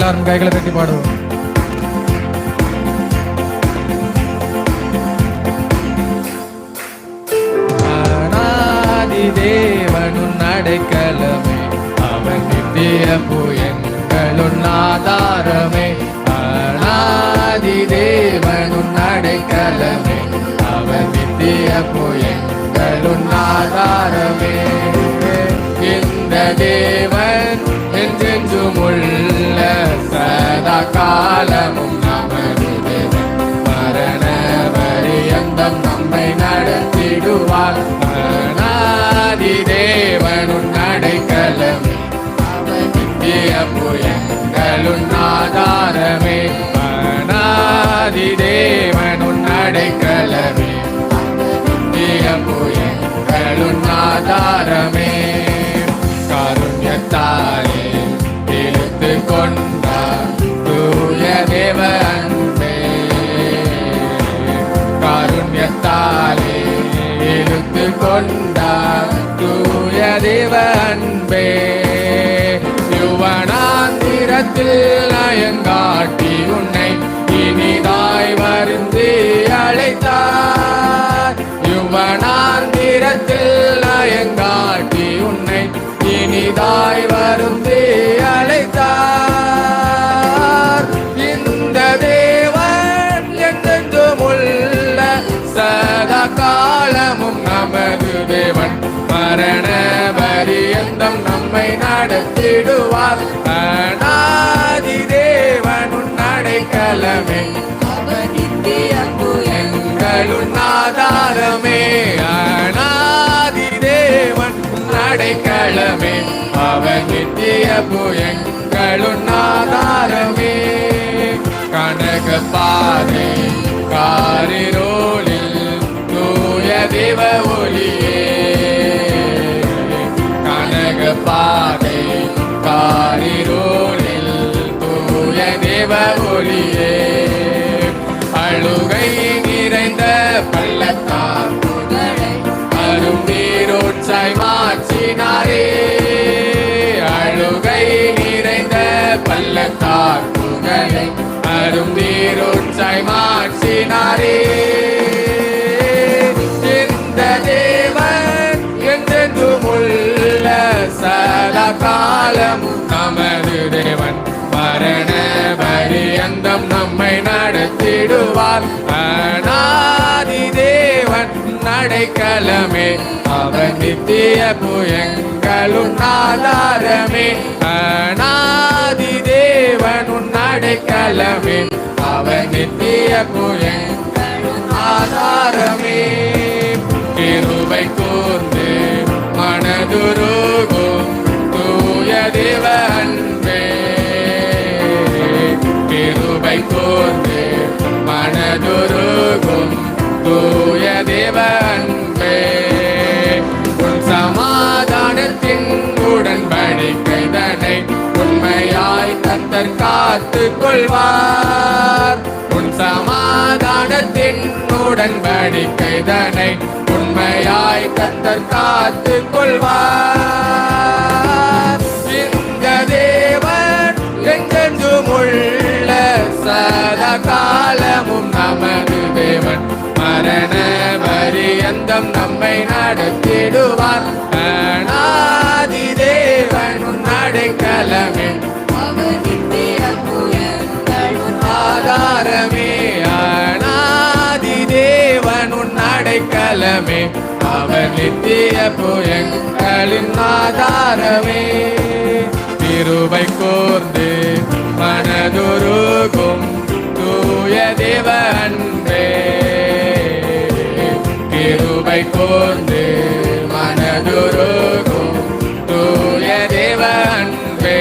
எல்லாரும் கைகளை தட்டி பாடுவோம். தேவனுன் அடைக்கலமே அவன் நித்திய புயங்களுன் ஆதாரமே அனாதி தேவனுன் அடைக்கலமே அவன் நித்திய புயங்களுன் ஆதாரமே இந்த தேவன் என்றென்றும் உள்ள தேவனுன் அடைக்கலமே. நித்திய புயங்களுன் ஆதாரமே. காருண்யத்தாலே இழுத்து கொண்டார் தூய தேவ அன்பே. காருண்யத்தாலே இழுத்து கொண்டார் தூய தேவ அன்பே. யுவனாந்திரத்தில் நயங்காட்டி உன்னை மரண பரியந்தம் நம்மை நடத்திடுவார். அநாதி தேவன் நடைக்கலமே. அடைக்கலமே எங்களுன் ஆதாரமே அநாதி தேவன் நடைக்கலமே. அவன் நித்திய புயங்களுன் ஆதாரமே கனக பாதை தேவ ஒளியே. அழுகை நிறைந்த பள்ளத்தார் அரும் நீரோட்சாய் மாற்றினாரே. அழுகை நிறைந்த பள்ளத்தார் புகழை அரும் நீரோட்சாய் மாற்றினாரே. இந்த தேவன் என்றென்றும் உள்ள சதா காலமும் நமது வருவார் அநாதி தேவன் நடைக்கலமே அவன் நித்திய புயங்களும் ஆதாரமே அநாதி தேவன் உன் நடைக்கலமே அவன் நித்திய புயங்கள் கொள்வார். உன் சமாதானத்தின் உடன்படிக்கை தனை உண்மையாய் கத்தர் காத்து கொள்வார். இந்த தேவன் எங்கெங்கும் உள்ள சதா காலமும் நமது தேவன். மரண பரியந்தம் நம்மை நடத்திடுவார். அவர் நித்திய புயங்களின் ஆதாரமே. திருவை கோர்ந்து மனதுருகும் தூய தேவன்பே திருவை கிருபை கோர்ந்து மனதுருகும் தூய தேவன்பே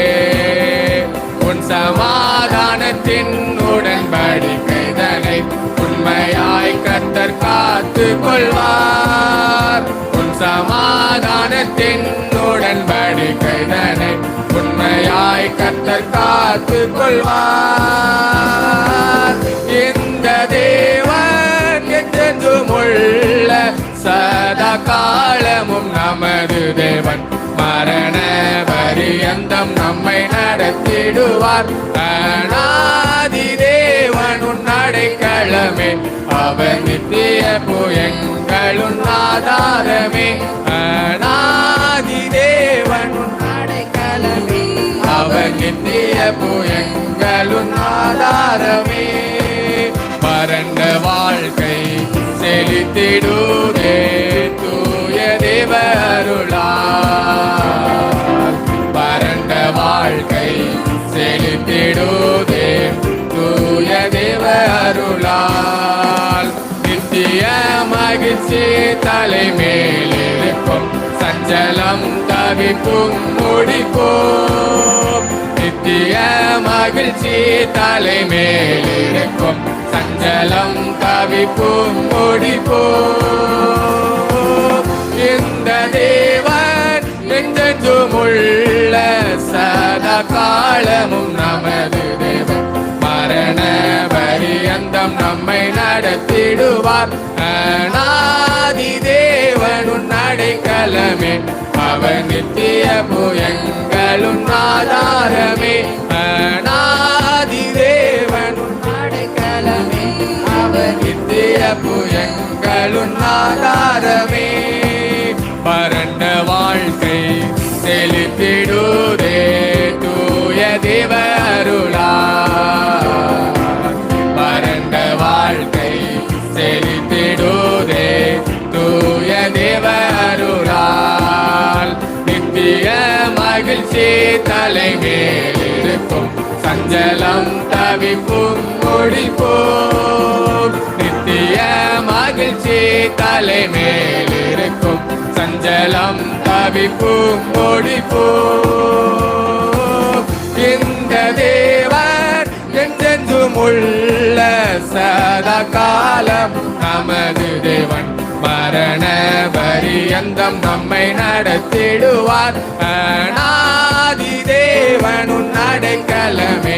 உன் சமாதானத்தின் உடன்படிக்கை தனை உண்மையாய் கத்தர் காத்து கொள்வார் சமாதானத்தின் உடன்படிக்கை தனை. உண்மையாய் கத்தர் காத்து கொள்வார் இந்த தேவன் என்றென்றும் உள்ள சதா காலமும் நமது தேவன். மரண பரியந்தம் நம்மை நடத்திடுவார். அநாதி தேவன் உன் அடைக்கலமே. அவர் நித்திய புயங்க புயங்களுன் ஆதாரமே அநாதி தேவன் அடைக்கலமே அவர் நித்திய புயங்களுன் ஆதாரமே பரந்த வாழ்க்கை செலுத்திடுதே தூய தேவ அருளால் மகிழ்ச்சி தலைமேல் இருக்கும் சஞ்சலம் தவிப்பும் முடிப்போம். நித்திய மகிழ்ச்சி தலைமேல் இருக்கும் சஞ்சலம் தவிப்பும் முடிப்போம். இந்த தேவன் என்றென்றும் உள்ள சதா காலமும் நமது தேவன் பரியந்தம் நம்மை நடத்திடுவார். அநாதி தேவன் உன் அடைக்கலமே அவன் நித்திய புயங்களும் ஆதாரமே அநாதி தேவன் உன் அடைக்கலமே அவன் நித்திய புயங்களும் ஆதாரமே பரண்ட வாழ்க்கை செலுத்திடுதே மகிழ்ச்சி சஞ்சலம் தவிப்பும் முடிப்போம். நித்திய மகிழ்ச்சி தலைமேலிருக்கும். சஞ்சலம் தவிப்பும் முடிப்போம். இந்த தேவர் என்றென்றும் உள்ள சதா மரண பரியந்தம் நம்மை நடத்திடுவார். அநாதி தேவன் உன் அடைக்கலமே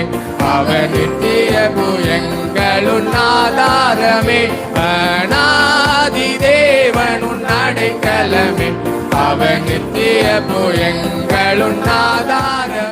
அவர் நித்திய புயங்களுன் ஆதாரமே. அநாதி தேவன் உன் அடைக்கலமே அவர் நித்திய புயங்களுன் ஆதாரமே.